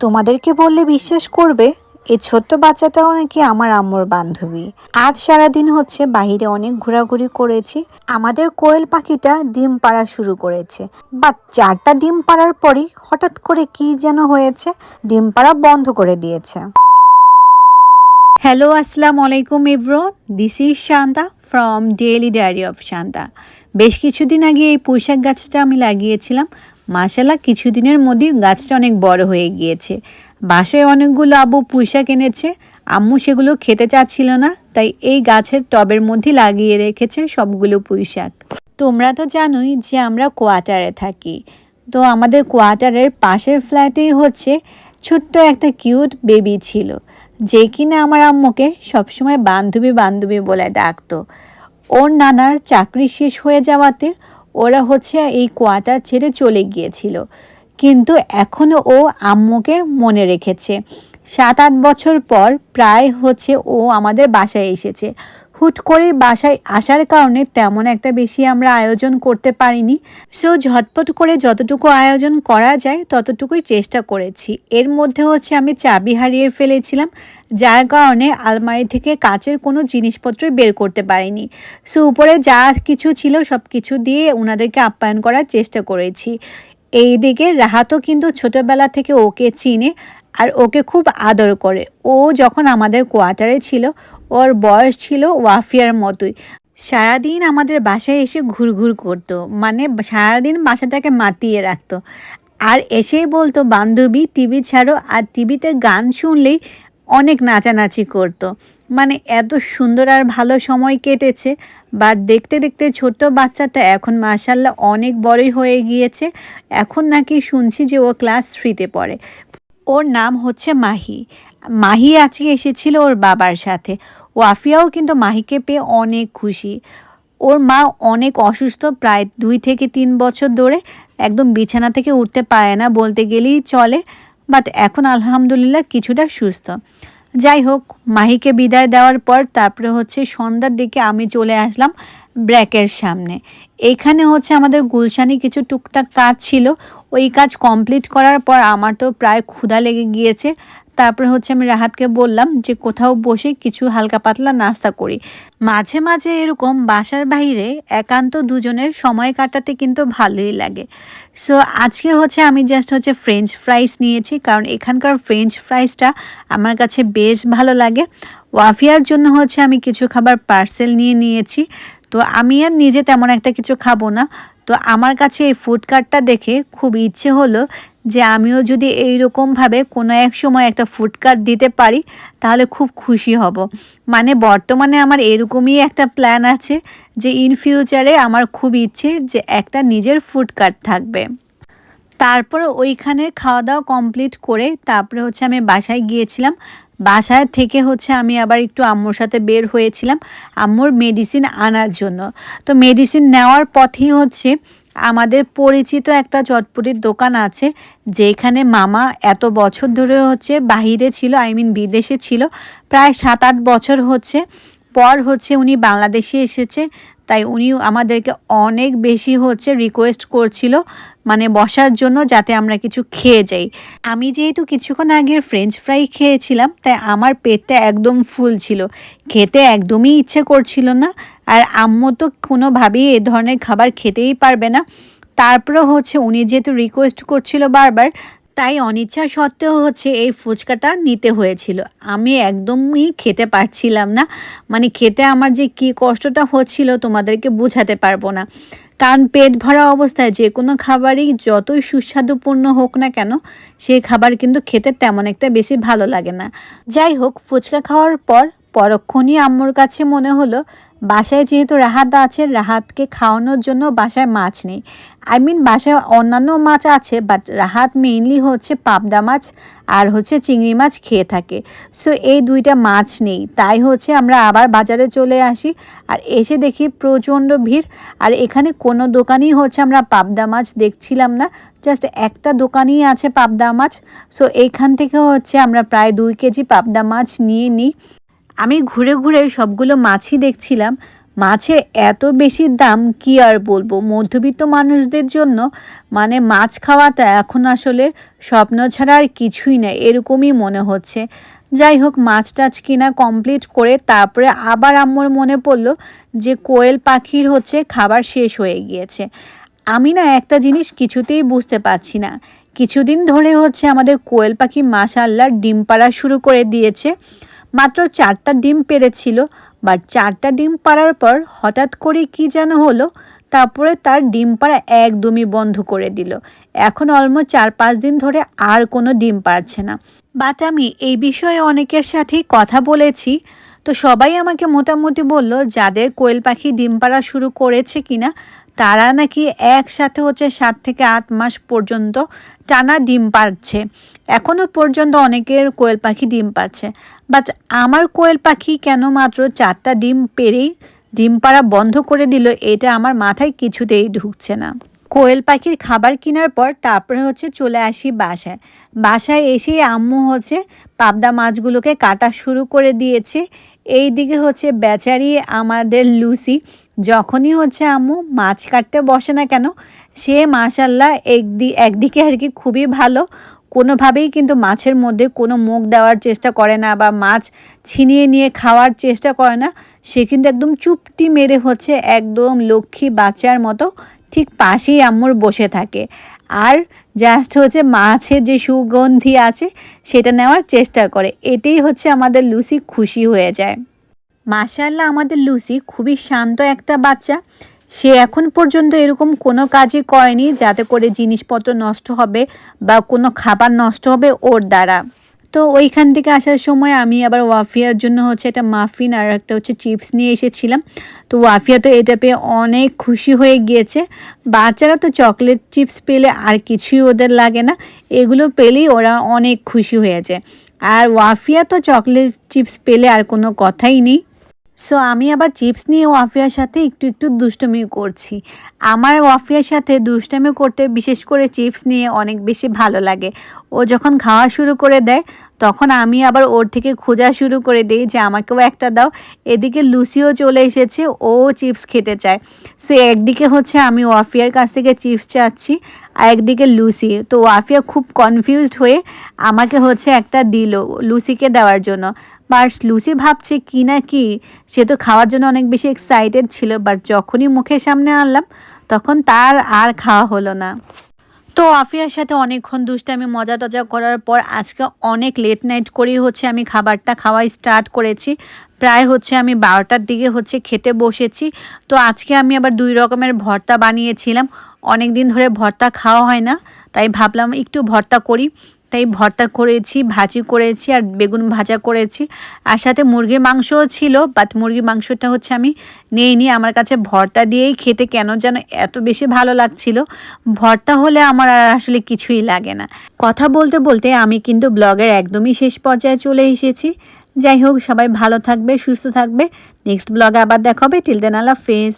তোমাদেরকে বললে বিশ্বাস করবে এই ছোট্ট বাচ্চাটাও নাকি আমার আম্মুর বান্ধবী। আজ সারাদিন হচ্ছে বাহিরে অনেক ঘোরাঘুরি করেছি, আমাদের কোয়েল পাখিটা ডিম পাড়া শুরু করেছে। বা চারটা ডিম পাড়ার পরই হঠাৎ করে কি যেন হয়েছে, ডিম পাড়া বন্ধ করে দিয়েছে। হ্যালো আসসালামু আলাইকুম everyone this is Shanta from Daily Diary of Shanta বেশ কিছুদিন আগে এই পুঁইশাক গাছটা আমি লাগিয়েছিলাম মাসালা কিছুদিনের মধ্যেই গাছটা অনেক বড় হয়ে গিয়েছে। বাসায় অনেকগুলো আবু পুঁইশাক এনেছে। আম্মু সেগুলো খেতে চাচ্ছিল না, তাই এই গাছের টবের মধ্যে লাগিয়ে রেখেছে সবগুলো পুঁইশাক। তোমরা তো জানোই যে আমরা কোয়ার্টারে থাকি। তো আমাদের কোয়ার্টারের পাশের ফ্ল্যাটেই হচ্ছে ছোট্ট একটা কিউট বেবি ছিল, যে কিনা আমার আম্মুকে সবসময় বান্ধবী বান্ধবী বলে ডাকতো। ওর নানার চাকরি শেষ হয়ে যাওয়াতে ওরা হচ্ছে এই কোয়াটার ছেড়ে চলে গিয়েছিল। কিন্তু এখনও ও আম্মুকে মনে রেখেছে। সাত আট বছর পর প্রায় হচ্ছে ও আমাদের বাসায় এসেছে। হুট করে বাসায় আসার কারণে তেমন একটা বেশি আমরা আয়োজন করতে পারিনি। সো ঝটপট করে যতটুকু আয়োজন করা যায়, ততটুকুই চেষ্টা করেছি। এর মধ্যে হচ্ছে আমি চাবি হারিয়ে ফেলেছিলাম, যার কারণে আলমারি থেকে কাচের কোনো জিনিসপত্রই বের করতে পারিনি। সো উপরে যা কিছু ছিল সব কিছু দিয়ে ওনাদেরকে আপ্যায়ন করার চেষ্টা করেছি। এই দিকে রাহাতও কিন্তু ছোটোবেলা থেকে ওকে চিনে আর ওকে খুব আদর করে। ও যখন আমাদের কোয়ার্টারে ছিল, ওর বয়স ছিল ওয়াফিয়ার মতোই। সারাদিন আমাদের বাসায় এসে ঘুরঘুর করতো মানে সারাদিন বাসাটাকে মাতিয়ে রাখতো। আর এসেই বলতো, বান্ধবী, টিভি ছাড়ো। আর টিভিতে গান শুনলেই অনেক নাচানাচি করতো। মানে এত সুন্দর আর ভালো সময় কেটেছে। বা দেখতে দেখতে ছোট্ট বাচ্চাটা এখন মার্শাল্লাহ অনেক বড়ই হয়ে গিয়েছে। এখন নাকি শুনছি যে ও ক্লাস থ্রিতে পড়ে। ওর নাম হচ্ছে মাহি। মাহি আজকে এসেছিল ওর বাবার সাথে। ওয়াফিয়াও কিন্তু মাহিকে পেয়ে অনেক খুশি। ওর মা অনেক অসুস্থ, প্রায় দুই থেকে তিন বছর ধরে একদম বিছানা থেকে উঠতে পারে না বলতে গেলেই চলে। বাট এখন আলহামদুলিল্লাহ কিছুটা সুস্থ। যাই হোক, মাহিকে বিদায় দেওয়ার পর তারপরে হচ্ছে সন্ধ্যার দিকে আমি চলে আসলাম। ব্র্যাকের সামনে। এখানে হচ্ছে আমাদের গুলশানি কিছু টুকটাক কাজ ছিল। ওই কাজ কমপ্লিট করার পর আমার তো প্রায় ক্ষুধা লেগে গিয়েছে। তারপরে হচ্ছে আমি রাহাতকে বললাম যে, কোথাও বসে কিছু হালকা পাতলা নাস্তা করি। মাঝে মাঝে এরকম বাসার বাইরে একান্ত দুজনের সময় কাটাতে কিন্তু ভালোই লাগে। সো আজকে হচ্ছে আমি জাস্ট হচ্ছে ফ্রেঞ্চ ফ্রাইস নিয়েছি, কারণ এখানকার ফ্রেঞ্চ ফ্রাইসটা আমার কাছে বেশ ভালো লাগে। ওয়াফিয়ার জন্য হচ্ছে আমি কিছু খাবার পার্সেল নিয়ে নিয়েছি। তো আমি আর নিজে তেমন একটা কিছু খাব না। তো আমার কাছে এই ফুড কার্টটা দেখে খুব ইচ্ছে হলো যে আমিও যদি এইরকমভাবে কোনো এক সময় একটা ফুড কার্ট দিতে পারি, তাহলে খুব খুশি হব। মানে বর্তমানে আমার এরকমই একটা প্ল্যান আছে যে ইন ফিউচারে আমার খুব ইচ্ছে যে একটা নিজের ফুড কার্ট থাকবে। তারপর ওইখানে খাওয়া দাওয়া কমপ্লিট করে তারপরে হচ্ছে আমি বাসায় গিয়েছিলাম। বাসায় থেকে হচ্ছে আমি আবার একটু আম্মুর সাথে বের হয়েছিলাম। আম্মুর মেডিসিন আনার জন্য। তো মেডিসিন নেওয়ার পথেই হচ্ছে আমাদের পরিচিত একটা চটপটির দোকান আছে, যেখানে মামা এত বছর ধরে হচ্ছে বাহিরে ছিল আই মিন বিদেশে ছিল। প্রায় সাত আট বছর হচ্ছে পর হচ্ছে উনি বাংলাদেশে এসেছে। তাই উনি আমাদেরকে অনেক বেশি হচ্ছে রিকোয়েস্ট করছিল মানে বসার জন্য যাতে আমরা কিছু খেয়ে যাই। আমি যেহেতু কিছুক্ষণ আগে ফ্রেঞ্চ ফ্রাই খেয়েছিলাম, তাই আমার পেটটা একদম ফুল ছিল। খেতে একদমই ইচ্ছে করছিল না, আর আম্মু তো কোনোভাবেই এ ধরনের খাবার খেতেই পারবে না। তারপরে হচ্ছে উনি যেহেতু রিকোয়েস্ট করছিল বারবার তাই অনিচ্ছা সত্ত্বেও হচ্ছে এই ফুচকাটা নিতে হয়েছিল। আমি একদমই খেতে পারছিলাম না। মানে খেতে আমার যে কি কষ্টটা হচ্ছিল তোমাদেরকে বোঝাতে পারব না। কারণ পেট ভরা অবস্থায় যে কোনো খাবারই যতই সুস্বাদুপূর্ণ হোক না কেন, সেই খাবার কিন্তু খেতে তেমন একটা বেশি ভালো লাগে না। যাই হোক, ফুচকা খাওয়ার পর পরক্ষণই আম্মুর কাছে মনে হলো বাসায় যেহেতু রাহাত আছে, রাহাতকে খাওয়ানোর জন্য বাসায় মাছ নেই। আই মিন বাসায় অন্যান্য মাছ আছে বাট রাহাত মেইনলি হচ্ছে পাবদা মাছ আর হচ্ছে চিংড়ি মাছ খেয়ে থাকে। সো এই দুইটা মাছ নেই। তাই হচ্ছে আমরা আবার বাজারে চলে আসি আর এসে দেখি প্রচণ্ড ভিড়। আর এখানে কোনো দোকানই হচ্ছে আমরা পাবদা মাছ দেখছিলাম না। জাস্ট একটা দোকানই আছে পাবদা মাছ। সো এইখান থেকে হচ্ছে আমরা প্রায় দুই কেজি পাবদা মাছ নিয়ে নিই। আমি ঘুরে ঘুরে সবগুলো মাছই দেখছিলাম। মাছের এত বেশি দাম, কি আর বলব? মধ্যবিত্ত মানুষদের জন্য মানে মাছ খাওয়াটা এখন আসলে স্বপ্ন ছাড়া আর কিছুই না এরকমই মনে হচ্ছে। যাই হোক, মাছ টাছ কিনা কমপ্লিট করে তারপরে আবার আম্মুর মনে পড়ল যে কোয়েল পাখির হচ্ছে খাবার শেষ হয়ে গিয়েছে। আমি না একটা জিনিস কিছুতেই বুঝতে পারছি না। কিছুদিন ধরে হচ্ছে আমাদের কোয়েল পাখি মাশাল্লাহ ডিম পাড়া শুরু করে দিয়েছে। মাত্র চারটা ডিম পেরেছিল বাট চারটা ডিম পাড়ার পর হঠাৎ করে কি যেন হলো, তারপরে তার ডিম পাড়া একদমই বন্ধ করে দিল। এখন অলমোস্ট চার পাঁচ দিন ধরে আর কোনো ডিম পারছে না। বাট আমি এই বিষয়ে অনেকের সাথেই কথা বলেছি, তো সবাই আমাকে মোটামুটি বলল, যাদের কোয়েল পাখি ডিম পাড়া শুরু করেছে কিনা তারা নাকি একসাথে হচ্ছে সাত থেকে আট মাস পর্যন্ত টানা ডিম পাচ্ছে এখনও পর্যন্ত অনেকের কোয়েল পাখি ডিম পাচ্ছে বাট আমার কোয়েল পাখি কেন মাত্র চারটা ডিম পেরেই ডিম পাড়া বন্ধ করে দিল, এটা আমার মাথায় কিছুতেই ঢুকছে না। কোয়েল পাখির খাবার কেনার পর তারপরে হচ্ছে চলে আসি বাসায়। বাসায় এসেই আম্মু হচ্ছে পাবদা মাছগুলোকে কাটা শুরু করে দিয়েছে। এই দিকে হচ্ছে বেচারি আমাদের লুসি। যখনই হচ্ছে আম্মু মাছ কাটতে বসে না কেন, সে মাশাল্লাহ একদি, একদিকে আর কি খুবই ভালো। কোনোভাবেই কিন্তু মাছের মধ্যে কোনো মুখ দেওয়ার চেষ্টা করে না বা মাছ ছিনিয়ে নিয়ে খাওয়ার চেষ্টা করে না। সে কিন্তু একদম চুপটি মেরে হচ্ছে একদম লক্ষ্মী বাচ্চার মতো ঠিক পাশেই আম্মুর বসে থাকে। আর জাস্ট হচ্ছে মাছের যে সুগন্ধি আছে, সেটা নেওয়ার চেষ্টা করে। এতেই হচ্ছে আমাদের লুসি খুশি হয়ে যায়। মাশাল্লাহ আমাদের লুসি খুবই শান্ত একটা বাচ্চা। সে এখন পর্যন্ত এরকম কোনো কাজই করেনি যাতে করে জিনিসপত্র নষ্ট হবে বা কোনো খাবার নষ্ট হবে ওর দ্বারা। তো ওইখান থেকে আসার সময় আমি আবার ওয়াফিয়ার জন্য হচ্ছে একটা মাফিন আর একটা হচ্ছে চিপস নিয়ে এসেছিলাম। তো ওয়াফিয়া তো এটা পেয়ে অনেক খুশি হয়ে গিয়েছে। বাচ্চারা তো চকলেট চিপস পেলে আর কিছুই ওদের লাগে না। এগুলো পেলেই ওরা অনেক খুশি হয়েছে। আর ওয়াফিয়া তো চকলেট চিপস পেলে আর কোনো কথাই নেই। সো আমি আবার চিপস নিয়ে ওয়াফিয়ার সাথে একটু একটু দুষ্টমি করছি। আমার ওয়াফিয়ার সাথে দুষ্টমি করতে বিশেষ করে চিপস নিয়ে অনেক বেশি ভালো লাগে। ও যখন খাওয়া শুরু করে দেয়, তখন আমি আবার ওর থেকে খোঁজা শুরু করে দিই যে আমাকেও একটা দাও। এদিকে লুসিও চলে এসেছে, ও চিপস খেতে চায়। সো একদিকে হচ্ছে আমি ওয়াফিয়ার কাছ থেকে চিপস চাচ্ছি, আর একদিকে লুসি। তো ওয়াফিয়া খুব কনফিউজড হয়ে আমাকে হচ্ছে একটা দিল লুসিকে দেওয়ার জন্য। বাস লুসি ভাবছে কি না কি, সে তো খাওয়ার জন্য অনেক বেশি এক্সাইটেড ছিল বাট যখনই মুখের সামনে আনলাম, তখন তার আর খাওয়া হলো না। তো আফিয়ার সাথে অনেকক্ষণ দুষ্টামি মজা টজা করার পর আজকে অনেক লেট নাইট করেই হচ্ছে আমি খাবারটা খাওয়াই স্টার্ট করেছি। প্রায় হচ্ছে আমি বারোটার দিকে হচ্ছে খেতে বসেছি। তো আজকে আমি আবার দুই রকমের ভর্তা বানিয়েছিলাম। অনেক দিন ধরে ভর্তা খাওয়া হয় না, তাই ভাবলাম একটু ভর্তা করি। তাই ভর্তা করেছি, ভাজি করেছি আর বেগুন ভাজা করেছি। আর সাথে মুরগির মাংসও ছিল বাট মুরগির মাংসটা হচ্ছে আমি নিয়ে আমার কাছে ভর্তা দিয়েই খেতে কেন যেন এত বেশি ভালো লাগছিল। ভর্তা হলে আমার আর আসলে কিছুই লাগে না। কথা বলতে বলতে আমি কিন্তু ব্লগের একদমই শেষ পর্যায়ে চলে এসেছি। যাই হোক, সবাই ভালো থাকবে, সুস্থ থাকবে। নেক্সট ব্লগে আবার দেখা হবে। টিল দেন আল্লাহ ফেস